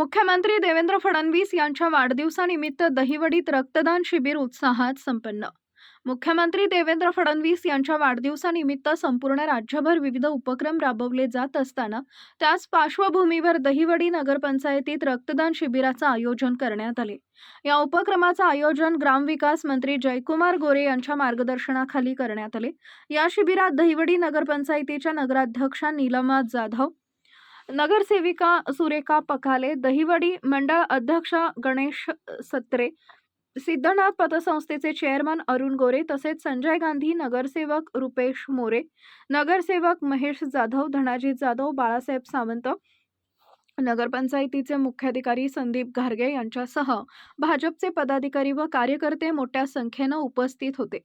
मुख्यमंत्री देवेंद्र फडणवीस यांच्या वाढदिवसानिमित्त दहिवडीत रक्तदान शिबिर उत्साहात संपन्न. मुख्यमंत्री देवेंद्र फडणवीस यांच्या वाढदिवसानिमित्त संपूर्ण राज्यभर विविध उपक्रम राबवले जात असताना त्याच पार्श्वभूमीवर दहिवडी नगरपंचायतीत रक्तदान शिबिराचं आयोजन करण्यात आले. या उपक्रमाचं आयोजन ग्रामविकास मंत्री जयकुमार गोरे यांच्या मार्गदर्शनाखाली करण्यात आले. या शिबिरात दहिवडी नगरपंचायतीच्या नगराध्यक्षा नीलमा जाधव नगरसेविका सुरेखा पखाले दहिवडी मंडळ अध्यक्ष गणेश सत्रे सिद्धनाथ पतसंस्थेचे चेअरमन अरुण गोरे तसेच संजय गांधी नगरसेवक रुपेश मोरे नगरसेवक महेश जाधव धनाजी जाधव बाळासाहेब सावंत नगरपंचायतीचे मुख्याधिकारी संदीप घारगे यांच्यासह भाजपचे पदाधिकारी व कार्यकर्ते मोठ्या संख्येनं उपस्थित होते.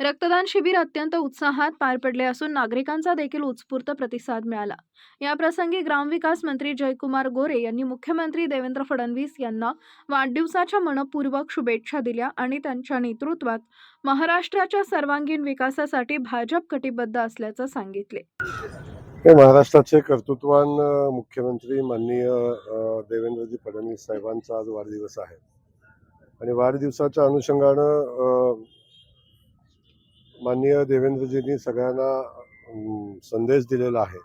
रक्तदान शिबिर अत्यंत उत्साहात पार पडले असून नागरिकांचा देखील उत्स्फूर्त प्रतिसाद मिळाला. याप्रसंगी ग्रामविकास मंत्री जयकुमार गोरे यांनी मुख्यमंत्री देवेंद्र फडणवीस यांना वाढदिवसाच्या मनपूर्वक शुभेच्छा दिल्या आणि त्यांच्या नेतृत्वात महाराष्ट्राच्या सर्वांगीण विकासासाठी भाजप कटिबद्ध असल्याचं सांगितले. महाराष्ट्राचे कर्तृत्वान मुख्यमंत्री माननीय देवेंद्रजी फडणवीस साहेबांचा आज वाढदिवस आहे. आणि वाढदिवसाच्या अनुषंगानं माननीय देवेंद्रजींनी सगळ्यांना संदेश दिलेला आहे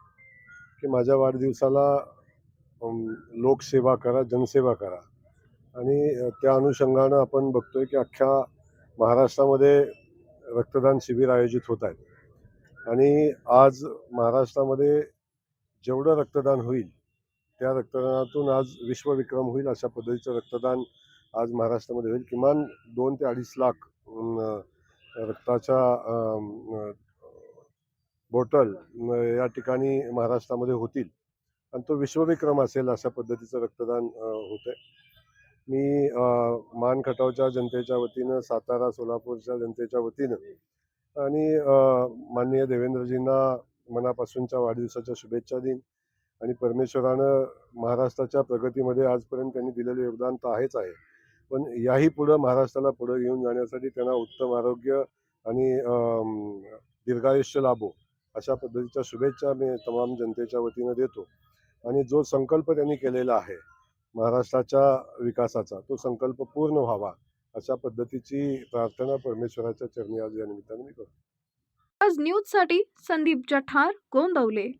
की माझ्या वाढदिवसाला लोकसेवा करा जनसेवा करा. आणि त्या अनुषंगानं आपण बघतोय की अख्ख्या महाराष्ट्रामध्ये रक्तदान शिबिर आयोजित होत आहेत. आणि आज महाराष्ट्रामध्ये जेवढं रक्तदान होईल त्या रक्तदानातून आज विश्वविक्रम होईल अशा पद्धतीचं रक्तदान आज महाराष्ट्रामध्ये होईल. किमान दोन ते अडीच लाख रक्ताच्या बॉटल या ठिकाणी महाराष्ट्रामध्ये होतील. आणि तो विश्वविक्रम असेल अशा पद्धतीचं रक्तदान होतं मी मानखटावच्या मान खटावच्या जनतेच्या वतीनं सातारा सोलापूरच्या जनतेच्या वतीनं आणि माननीय देवेंद्रजींना मनापासूनच्या वाढदिवसाच्या शुभेच्छा देईन. आणि परमेश्वरानं महाराष्ट्राच्या प्रगतीमध्ये आजपर्यंत त्यांनी दिलेलं योगदान तर आहेच आहे. पण याही पुढं महाराष्ट्राला पुढं घेऊन जाण्यासाठी त्यांना उत्तम आरोग्य आणि दीर्घायुष्य लाभो अशा पद्धतीच्या शुभेच्छा मी तमाम जनतेच्या वतीनं देतो. आणि जो संकल्प त्यांनी केलेला आहे महाराष्ट्राच्या विकासाचा तो संकल्प पूर्ण व्हावा. अशा पद्धतीची प्रार्थना परमेश्वराच्या चरणी आज या निमित्ताने मी करतो. आज न्यूजसाठी संदीप जठार गोंदवले.